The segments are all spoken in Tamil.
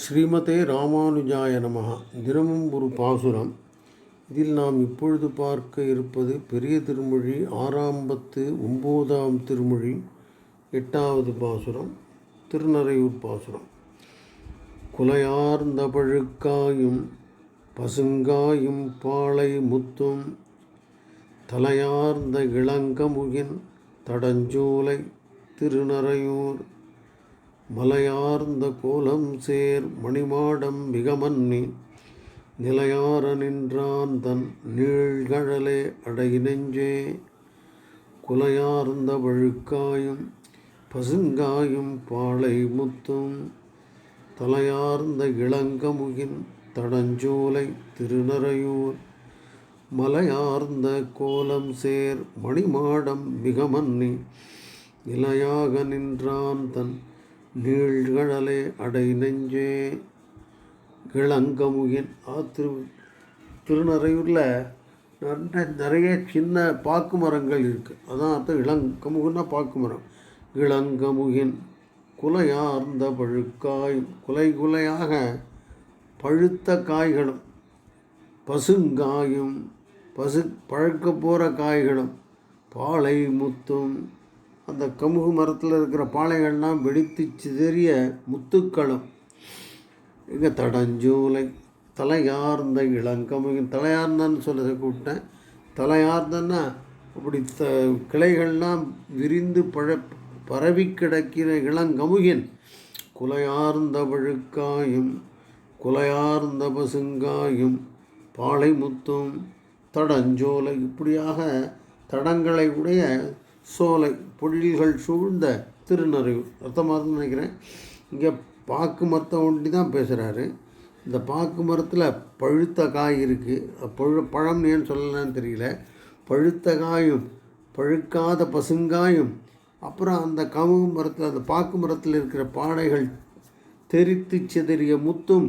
ஸ்ரீமதே ராமானுஜாய நமகா தினமும் ஒரு பாசுரம். இதில் நாம் இப்பொழுது பார்க்க இருப்பது பெரிய திருமொழி ஆறாம்பத்து ஒம்போதாம் திருமொழி எட்டாவது பாசுரம் திருநறையூர் பாசுரம். குலையார்ந்த பழுக்காயும் பசுங்காயும் பாளை முத்தும் தலையார்ந்த இளங்கமுகின் தடஞ்சோலை திருநறையூர். மலையார்ந்த கோலம் சேர் மணிமாடம் மிகமன்னி நிலையார நின்றான் தன் நீழ்கழலே அடை நெஞ்சே குலையார்ந்த வழுக்காயும் பசுங்காயும் பாளை முத்தும் தலையார்ந்த இளங்கமுகின் தடஞ்சோலை திருநறையூர். மலையார்ந்த கோலம் சேர் மணிமாடம் மிகமன்னி நிலையாக நின்றான் தன் நீழ்கழலே அடை நெஞ்சே. கிளங்கமுகின் ஆ திரு திருநறையூரில் நிறைய நிறைய சின்ன பாக்கு மரங்கள் இருக்குது அதான் அர்த்தம். இளங்கமுகன்னா பாக்கு மரம் இளங்கமுகின் குலையார்ந்த பழுக்காய் குலை குலையாக பழுத்த காய்களும் பசுங்காயும் பசு பழுக்க போகிற காய்களும் பாலை முத்தும் அந்த கமுகு மரத்தில் இருக்கிற பாளைகள்லாம் வெடித்து சிதறிய முத்துக்களும். இங்கே தடஞ்சூலை தலையார்ந்த இளங்கமுகின் தலையார்ந்தான்னு சொல்ல கூப்பிட்டேன். தலையார்ந்தன்னா அப்படி த கிளைகள்லாம் விரிந்து பழ பரவி கிடக்கிற இளங்கமுகின் குலையார்ந்த பழுக்காயும் குலையார்ந்த பசுங்காயும் பாலை முத்தும் தடஞ்சோலை இப்படியாக தடங்களை உடைய சோலை பொழில்கள் சூழ்ந்த திருநறையூர் அர்த்தமாக நினைக்கிறேன். இங்கே பாக்கு மரத்தை ஒண்டி தான் பேசுகிறாரு இந்த பாக்கு மரத்தில் பழுத்த காய் இருக்குது பழு பழம்னு ஏன் சொல்லலான்னு தெரியல. பழுத்த காயும் பழுக்காத பசுங்காயும் அப்புறம் அந்த கமுகு மரத்தில் அந்த பாக்கு மரத்தில் இருக்கிற பாடைகள் தெரித்து சிதறிய முத்தும்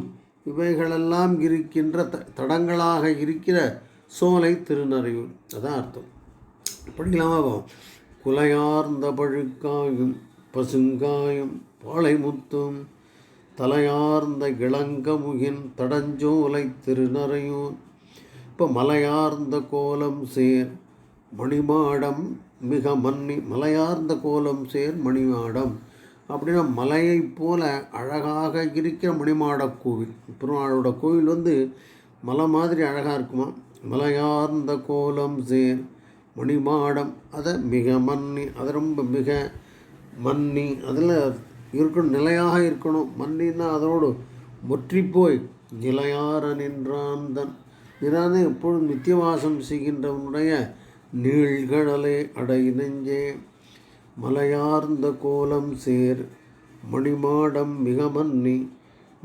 இவைகளெல்லாம் இருக்கின்ற த தடங்களாக இருக்கிற சோலை திருநறையூர் அதான் அர்த்தம். படிக்கலாமா குலையார்ந்த பழுக்காயும் பசுங்காயும் பாளைமுத்தும் தலையார்ந்த இளங்கமுகின் தடஞ்சோலை திருநறையூர் இப்போ மலையார்ந்த கோலம் சேர் மணிமாடம் மிக மன்னி மலையார்ந்த கோலம் சேர் மணிமாடம். அப்படின்னா மலையைப் போல அழகாக இருக்கிற மணிமாடக் கோவில். பெருமாளோட கோவில் வந்து மலை மாதிரி அழகாக இருக்குமா? மலையார்ந்த கோலம் சேர் மணிமாடம் அதை மிக மன்னி அது ரொம்ப மிக மன்னி. அதில் இருக்கணும் நிலையாக இருக்கணும். மன்னின்னா அதோடு முற்றி போய் நிலையார நின்றான் தன். நிறான எப்பொழுதும் நித்தியவாசம் செய்கின்றவனுடைய நீழ்கடலை அடை நெஞ்சே. மலையார்ந்த கோலம் சேர் மணிமாடம் மிக மன்னி.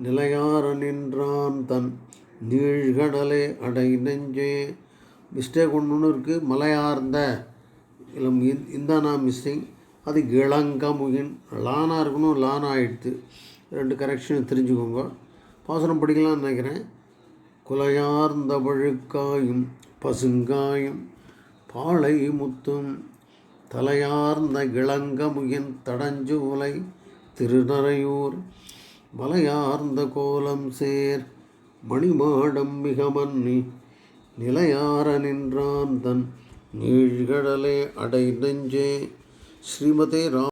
நிலையார நின்றான் தன் நீழ்கடலே அடை நெஞ்சே. மிஸ்டேக் ஒன்று இருக்குது மலையார்ந்த இல்லை இந்தானா மிஸ்ஸிங் அது இளங்கமுகின் லானாக இருக்கணும் லானா ஆயிடுத்து. ரெண்டு கரெக்ஷன் தெரிஞ்சுக்கோங்க. பாசனம் படிக்கலாம்னு நினைக்கிறேன். குலையார்ந்த பழுக்காயும் பசுங்காயும் பாழை முத்தும் தலையார்ந்த இளங்கமுகின் தடஞ்சூலை திருநறையூர் மலையார்ந்த கோலம் சேர் மணிமாடம் மிக மன்னி நிலையார நின்றான் தன் நீழ்கடலே அடை நெஞ்சே ஸ்ரீமதே ராம்